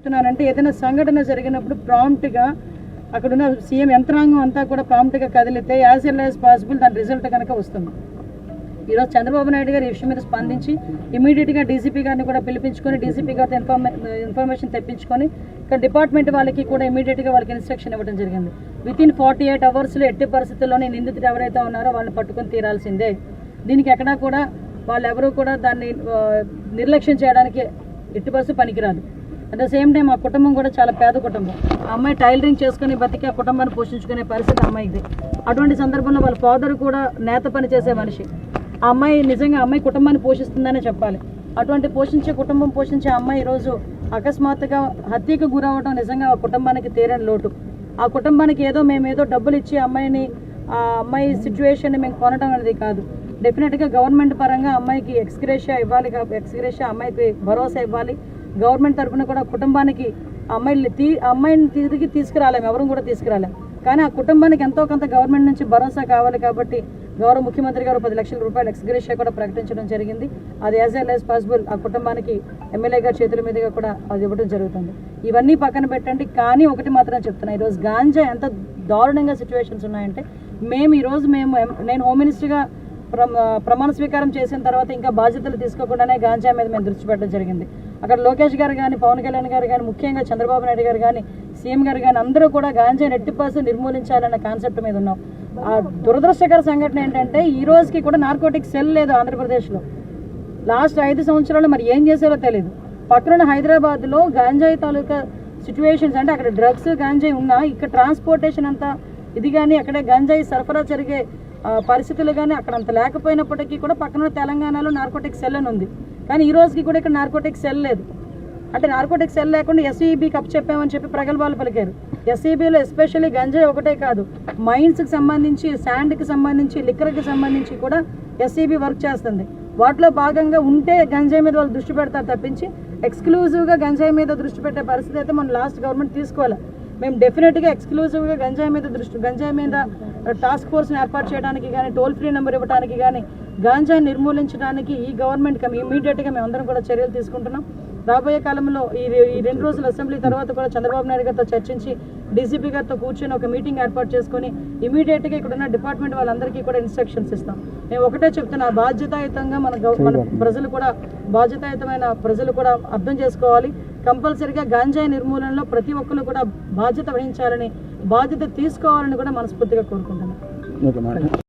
చెప్తున్నానంటే ఏదైనా సంఘటన జరిగినప్పుడు ప్రాంప్ట్గా అక్కడ ఉన్న సీఎం యంత్రాంగం అంతా కూడా ప్రాంప్ట్గా కదిలితే యాజ్ ఎల్ యాజ్ పాసిబుల్ దాని రిజల్ట్ కనుక వస్తుంది. ఈరోజు చంద్రబాబు నాయుడు గారు ఈ విషయం మీద స్పందించి ఇమీడియట్గా డీసీపీ గారిని కూడా పిలిపించుకొని డీసీపీ గారితో ఇన్ఫర్మే ఇన్ఫర్మేషన్ తెప్పించుకొని ఇక్కడ డిపార్ట్మెంట్ వాళ్ళకి కూడా ఇమీడియట్గా వాళ్ళకి ఇన్స్ట్రక్షన్ ఇవ్వడం జరిగింది. విత్ ఇన్ ఫార్టీ ఎయిట్ అవర్స్లో ఎట్టి పరిస్థితుల్లోనే నిందితుడు ఎవరైతే ఉన్నారో వాళ్ళని పట్టుకొని తీరాల్సిందే. దీనికి ఎక్కడా కూడా వాళ్ళెవరూ కూడా దాన్ని నిర్లక్ష్యం చేయడానికి ఎట్టి పరిస్థితి పనికిరాదు. అట్ ద సేమ్ టైం ఆ కుటుంబం కూడా చాలా పేద కుటుంబం. ఆ అమ్మాయి టైలరింగ్ చేసుకుని బతికి ఆ కుటుంబాన్ని పోషించుకునే పరిస్థితి అమ్మాయిది అటువంటి సందర్భంలో వాళ్ళ ఫాదర్ కూడా నేత పని చేసే మనిషి. ఆ అమ్మాయి నిజంగా అమ్మాయి కుటుంబాన్ని పోషిస్తుందనే చెప్పాలి. అటువంటి పోషించే కుటుంబం పోషించే అమ్మాయి ఈరోజు అకస్మాత్తుగా హత్యకు గురవడం నిజంగా ఆ కుటుంబానికి తీరని లోటు. ఆ కుటుంబానికి ఏదో మేము ఏదో డబ్బులు ఇచ్చి అమ్మాయిని ఆ అమ్మాయి సిచ్యువేషన్ని మేము కొనడం అనేది కాదు. డెఫినెట్గా గవర్నమెంట్ పరంగా అమ్మాయికి ఎక్స్గ్రేషియా ఇవ్వాలి ఎక్స్గ్రేషియా అమ్మాయికి భరోసా ఇవ్వాలి. గవర్నమెంట్ తరఫున కూడా కుటుంబానికి అమ్మాయిని తీ అమ్మాయిని తిరిగి తీసుకురాలేము ఎవరు కూడా తీసుకురాలేము కానీ ఆ కుటుంబానికి ఎంతో కొంత గవర్నమెంట్ నుంచి భరోసా కావాలి కాబట్టి గౌరవ ముఖ్యమంత్రి గారు పది లక్షల రూపాయలు ఎక్స్గ్రేషియా కూడా ప్రకటించడం జరిగింది. అది యాజ్ ఎల్ యాజ్ పాసిబుల్ ఆ కుటుంబానికి ఎమ్మెల్యే గారి చేతుల మీదుగా కూడా అది ఇవ్వడం జరుగుతుంది. ఇవన్నీ పక్కన పెట్టండి. కానీ ఒకటి మాత్రం చెప్తున్నా ఈరోజు గాంజా ఎంత దారుణంగా సిచ్యువేషన్స్ ఉన్నాయంటే మేము ఈరోజు మేము నేను హోమ్ మినిస్టర్గా ప్రమాణ స్వీకారం చేసిన తర్వాత ఇంకా బాధ్యతలు తీసుకోకుండానే గాంజా మీద మేము దృష్టి పెట్టడం జరిగింది. అక్కడ లోకేష్ గారు కానీ పవన్ కళ్యాణ్ గారు కానీ ముఖ్యంగా చంద్రబాబు నాయుడు గారు కానీ సీఎం గారు కానీ అందరూ కూడా గాంజా నెట్టిపాసు పర్సెంట్ నిర్మూలించాలన్న కాన్సెప్ట్ మీద ఉన్నాం. ఆ దురదృష్టకర సంఘటన ఏంటంటే ఈ రోజుకి కూడా నార్కోటిక్ సెల్ లేదు ఆంధ్రప్రదేశ్లో. లాస్ట్ ఐదు సంవత్సరాలు మరి ఏం చేశారో తెలియదు పక్కన హైదరాబాద్లో గాంజాయి తాలూకా సిచ్యువేషన్స్ అంటే అక్కడ డ్రగ్స్ గాంజాయి ఉన్నా ఇక్కడ ట్రాన్స్పోర్టేషన్ అంతా ఇది కానీ అక్కడే గంజాయి సరఫరా జరిగే పరిస్థితులు కానీ అక్కడ అంత లేకపోయినప్పటికీ కూడా పక్కన తెలంగాణలో నార్కోటిక్ సెల్ అని ఉంది. కానీ ఈ రోజుకి కూడా ఇక్కడ నార్కోటిక్ సెల్ లేదు. అంటే నార్కోటిక్ సెల్ లేకుండా ఎస్ఈబీకి అప్ చెప్పామని చెప్పి ప్రగల్భాలు పలికారు. ఎస్ఈబీలో ఎస్పెషల్లీ గంజాయి ఒకటే కాదు మైన్స్కి సంబంధించి శాండ్కి సంబంధించి లిక్కర్కి సంబంధించి కూడా ఎస్ఈబీ వర్క్ చేస్తుంది. వాటిలో భాగంగా ఉంటే గంజాయి మీద వాళ్ళు దృష్టి పెడతారు తప్పించి ఎక్స్క్లూజివ్గా గంజాయి మీద దృష్టి పెట్టే పరిస్థితి అయితే మనం లాస్ట్ గవర్నమెంట్ తీసుకోవాలి. మేము డెఫినెట్గా ఎక్స్క్లూజివ్గా గంజాయి మీద దృష్టి గంజాయి మీద టాస్క్ ఫోర్స్ని ఏర్పాటు చేయడానికి కానీ టోల్ ఫ్రీ నెంబర్ ఇవ్వడానికి కానీ గాంజాయి నిర్మూలించడానికి ఈ గవర్నమెంట్ ఇమీడియట్గా మేము అందరం కూడా చర్యలు తీసుకుంటున్నాం. రాబోయే కాలంలో ఈ ఈ రెండు రోజుల అసెంబ్లీ తర్వాత కూడా చంద్రబాబు నాయుడు గారితో చర్చించి డీసీపీ గారితో కూర్చొని ఒక మీటింగ్ ఏర్పాటు చేసుకొని ఇమీడియట్గా ఇక్కడ ఉన్న డిపార్ట్మెంట్ వాళ్ళందరికీ కూడా ఇన్స్ట్రక్షన్స్ ఇస్తాం. మేము ఒకటే చెప్తున్నా బాధ్యతాయుతంగా మన మన ప్రజలు కూడా బాధ్యతాయుతమైన ప్రజలు కూడా అర్థం చేసుకోవాలి. కంపల్సరిగా గాంజాయి నిర్మూలనలో ప్రతి ఒక్కరు కూడా బాధ్యత వహించాలని బాధ్యత తీసుకోవాలని కూడా మనస్ఫూర్తిగా కోరుకుంటున్నాను